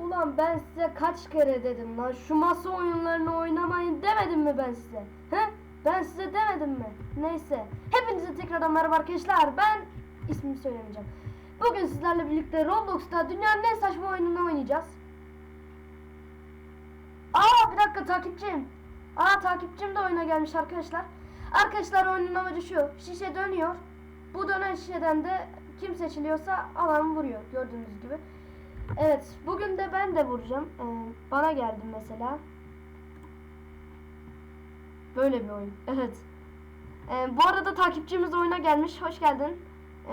Ulan ben size kaç kere dedim lan şu masa oyunlarını oynamayın demedim mi ben size? He? Ben size demedim mi? Neyse. Hepinize tekrardan merhaba arkadaşlar. Ben ismimi söylemeyeceğim. Bugün sizlerle birlikte Roblox'ta dünyanın en saçma oyununu oynayacağız. Aa bir dakika takipçim. Aa takipçim de oyuna gelmiş arkadaşlar. Arkadaşlar oyunun amacı şu. Şişe dönüyor. Bu dönen şişeden de kim seçiliyorsa alan vuruyor gördüğünüz gibi. Evet bugün de ben de vuracağım. Ee, bana geldi mesela. Böyle bir oyun. Evet. Ee, bu arada takipçimiz oyuna gelmiş. Hoş geldin. Ee,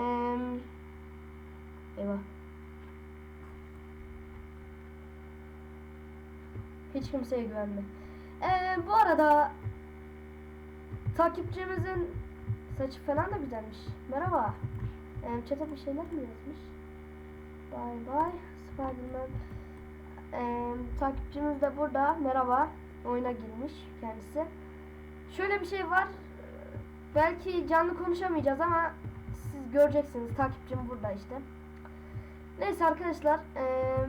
eyvah. Hiç kimseye güvenme. Ee, bu arada takipçimizin saçı falan da güzelmiş. Merhaba. Ee, chat'e bir şeyler mi yazmış? Bye bye Spiderman. Ee, takipçimiz de burada. Merhaba. Oyuna girmiş kendisi. Şöyle bir şey var. Belki canlı konuşamayacağız ama siz göreceksiniz. Takipçim burada işte. Neyse arkadaşlar. Ee,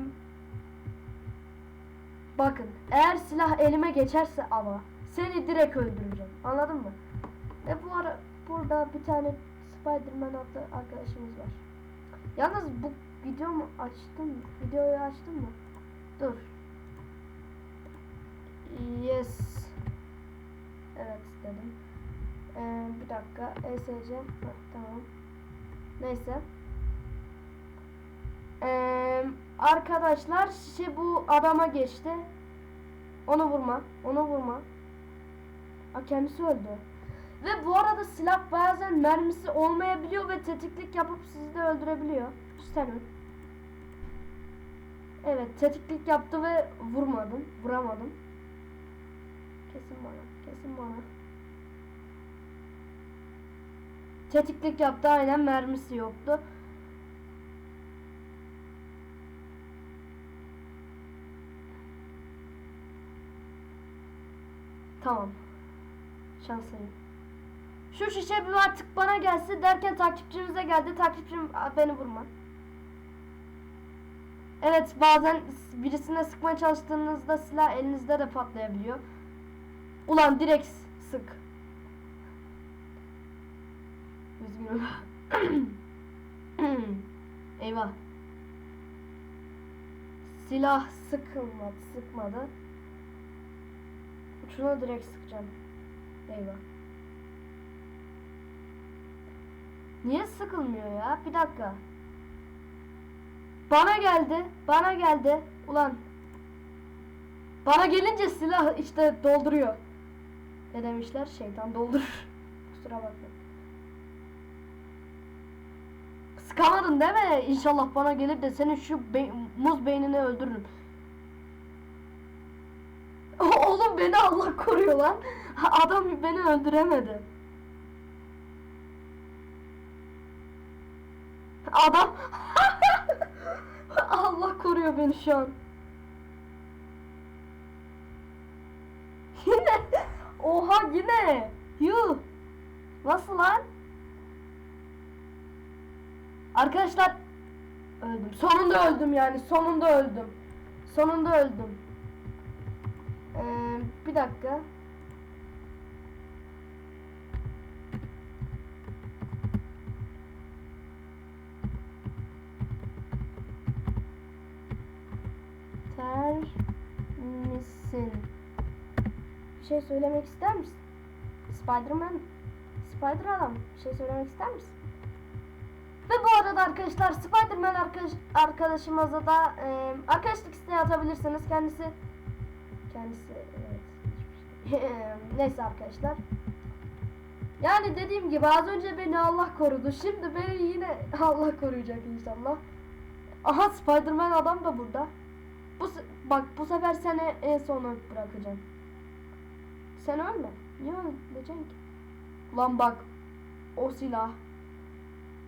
bakın. Eğer silah elime geçerse ama seni direkt öldüreceğim. Anladın mı? Ve bu ara burada bir tane Spiderman adlı arkadaşımız var. Yalnız bu video mu açtın mı? Videoyu açtın mı? Dur. Yes. Evet dedim. Ee, bir dakika. ESC. Heh, tamam. Neyse. Ee, arkadaşlar şişe bu adama geçti. Onu vurma. Onu vurma. Aa, kendisi öldü. Ve bu arada silah bazen mermisi olmayabiliyor ve tetiklik yapıp sizi de öldürebiliyor. Sen. Evet tetiklik yaptı ve vurmadım. Vuramadım. Kesin bana. Kesin bana. Tetiklik yaptı aynen mermisi yoktu. Tamam. Şanslıyım. Şu şişe bir artık bana gelse derken takipçimize geldi. Takipçim "Aa, beni vurma. Evet bazen birisine sıkmaya çalıştığınızda silah elinizde de patlayabiliyor. Ulan direkt sık. Üzgünüm. Eyvah. Silah sıkılmadı, sıkmadı. Şuna direkt sıkacağım. Eyvah. Niye sıkılmıyor ya? Bir dakika. Bana geldi. Bana geldi. Ulan. Bana gelince silah işte dolduruyor. Ne demişler? Şeytan doldurur. Kusura bakma. Sıkamadın değil mi? İnşallah bana gelir de senin şu be- muz beynini öldürürüm. Oğlum beni Allah koruyor lan. Adam beni öldüremedi. Adam Koruyor beni şu an. Yine. Oha yine. Yuh. Nasıl lan? Arkadaşlar Öldüm. Sonunda öldüm yani sonunda öldüm. Sonunda öldüm. Ee, Bir dakika Ter misin? Bir şey söylemek ister misin? Spiderman, Spider adam bir şey söylemek ister misin? Ve bu arada arkadaşlar Spiderman arkadaş, arkadaşımıza da e, arkadaşlık isteği atabilirsiniz. Kendisi kendisi evet. Neyse arkadaşlar. Yani dediğim gibi az önce beni Allah korudu. Şimdi beni yine Allah koruyacak inşallah. Aha Spiderman adam da burada. Bu bak bu sefer seni en sona bırakacağım. Sen ölme. Niye öleceksin ki? Lan bak. O silah.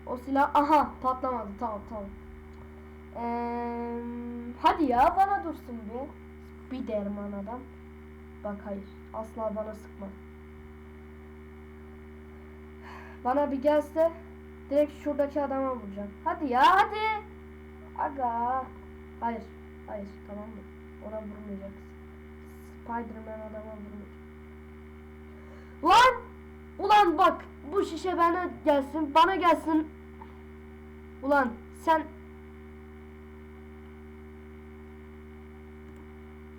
O silah. Aha patlamadı. Tamam tamam. Ee, hadi ya bana dursun bir. Bir derman adam. Bak hayır. Asla bana sıkma. Bana bir gelse direkt şuradaki adama vuracağım. Hadi ya hadi. Aga. Hayır. Hayır tamam mı? Ona vurmayacaksın. Spiderman adama vurmayacak. Lan! Ulan bak bu şişe bana gelsin bana gelsin. Ulan sen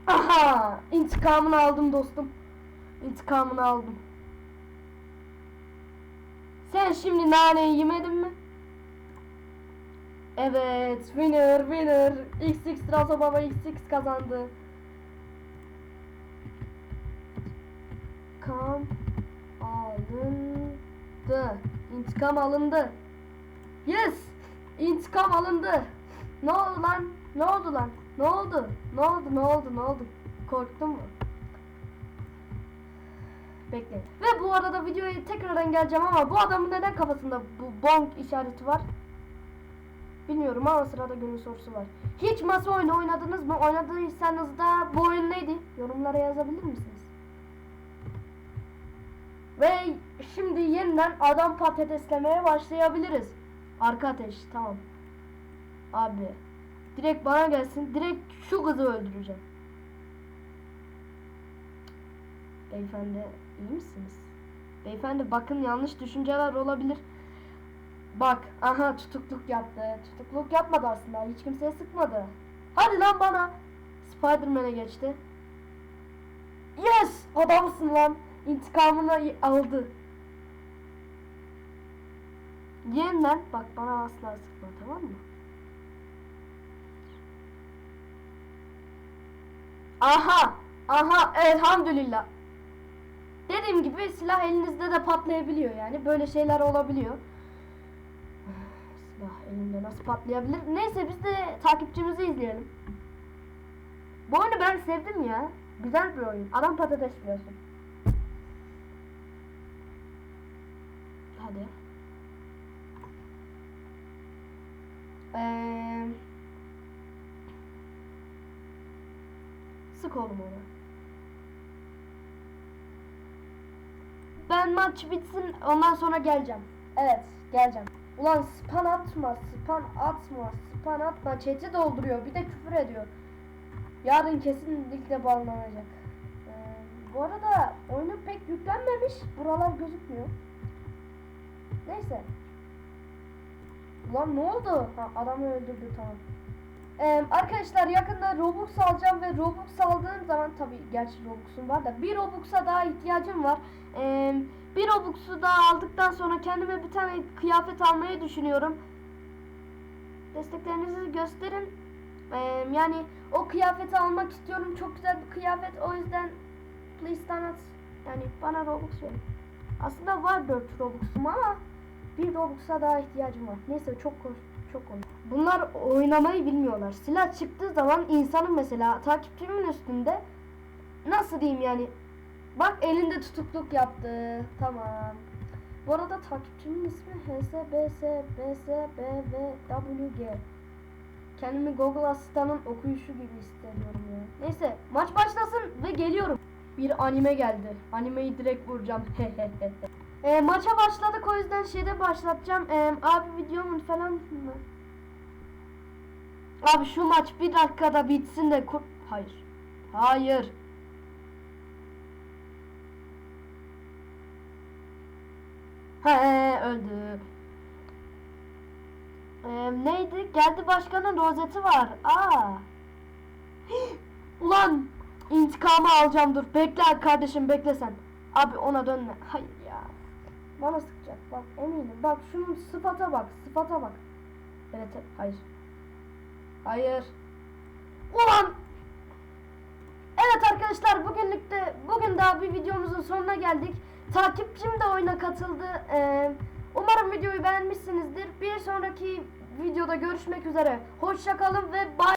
Aha! İntikamını aldım dostum. İntikamını aldım. Sen şimdi naneyi yemedin mi? Evet, winner, winner. XX Traso Baba XX kazandı. İntikam alındı. İntikam alındı. Yes! İntikam alındı. Ne oldu lan? Ne oldu lan? Ne oldu? Ne oldu? Ne oldu? Ne oldu? Korktun mu? Bekle. Ve bu arada videoya tekrardan geleceğim ama bu adamın neden kafasında bu bonk işareti var? Bilmiyorum ama sırada günün sorusu var. Hiç masa oyunu oynadınız mı? Oynadıysanız da bu oyun neydi? Yorumlara yazabilir misiniz? Ve şimdi yeniden adam patateslemeye başlayabiliriz. Arka tamam. Abi direkt bana gelsin. Direkt şu kızı öldüreceğim. Beyefendi iyi misiniz? Beyefendi bakın yanlış düşünceler olabilir. Bak aha tutukluk yaptı. Tutukluk yapmadı aslında. Hiç kimseye sıkmadı. Hadi lan bana. Spiderman'e geçti. Yes! Adamsın lan. İntikamını aldı. Yeniden bak bana asla sıkma tamam mı? Aha! Aha! Elhamdülillah. Dediğim gibi silah elinizde de patlayabiliyor yani. Böyle şeyler olabiliyor. Silah elimde nasıl patlayabilir? Neyse biz de takipçimizi izleyelim. Bu oyunu ben sevdim ya. Güzel bir oyun. Adam patates biliyorsun. Hadi. Eee Sık oğlum onu. Ben maç bitsin ondan sonra geleceğim. Evet geleceğim. Ulan span atma, span atma, span atma. Chat'i dolduruyor. Bir de küfür ediyor. Yarın kesinlikle banlanacak. Ee, bu arada oyunu pek yüklenmemiş. Buralar gözükmüyor. Neyse. Ulan ne oldu? Ha, adamı öldürdü tamam. Ee, arkadaşlar yakında Robux alacağım ve Robux aldığım zaman tabi gerçi Robux'um var da bir Robux'a daha ihtiyacım var. Ee, bir Robux'u daha aldıktan sonra kendime bir tane kıyafet almayı düşünüyorum. Desteklerinizi gösterin. Ee, yani o kıyafeti almak istiyorum. Çok güzel bir kıyafet. O yüzden please donat. Yani bana Robux verin. Aslında var 4 Robux'um ama bir Robux'a daha ihtiyacım var. Neyse çok çok konuş. Bunlar oynamayı bilmiyorlar. Silah çıktığı zaman insanın mesela takipçimin üstünde nasıl diyeyim yani bak elinde tutukluk yaptı. Tamam. Bu arada takipçimin ismi HSBSBSBVWG. Kendimi Google asistanın okuyuşu gibi hissediyorum ya. Neyse maç başlasın ve geliyorum. Bir anime geldi. Animeyi direkt vuracağım. e, maça başladık o yüzden şeyde başlatacağım. E, abi videomun falan mı? Abi şu maç bir dakikada bitsin de kur... Hayır. Hayır. He öldü. Ee, neydi? Geldi başkanın rozeti var. Aa. Ulan intikamı alacağım dur. Bekle kardeşim bekle sen. Abi ona dönme. Hayır. Bana sıkacak. Bak eminim. Bak şunun sıfata bak. Sıfata bak. Evet. Hayır. Hayır. Ulan. Evet arkadaşlar bugünlük de bugün daha bir videomuzun sonuna geldik. Takipçim de oyuna katıldı. Ee, umarım videoyu beğenmişsinizdir. Bir sonraki videoda görüşmek üzere. Hoşçakalın ve bay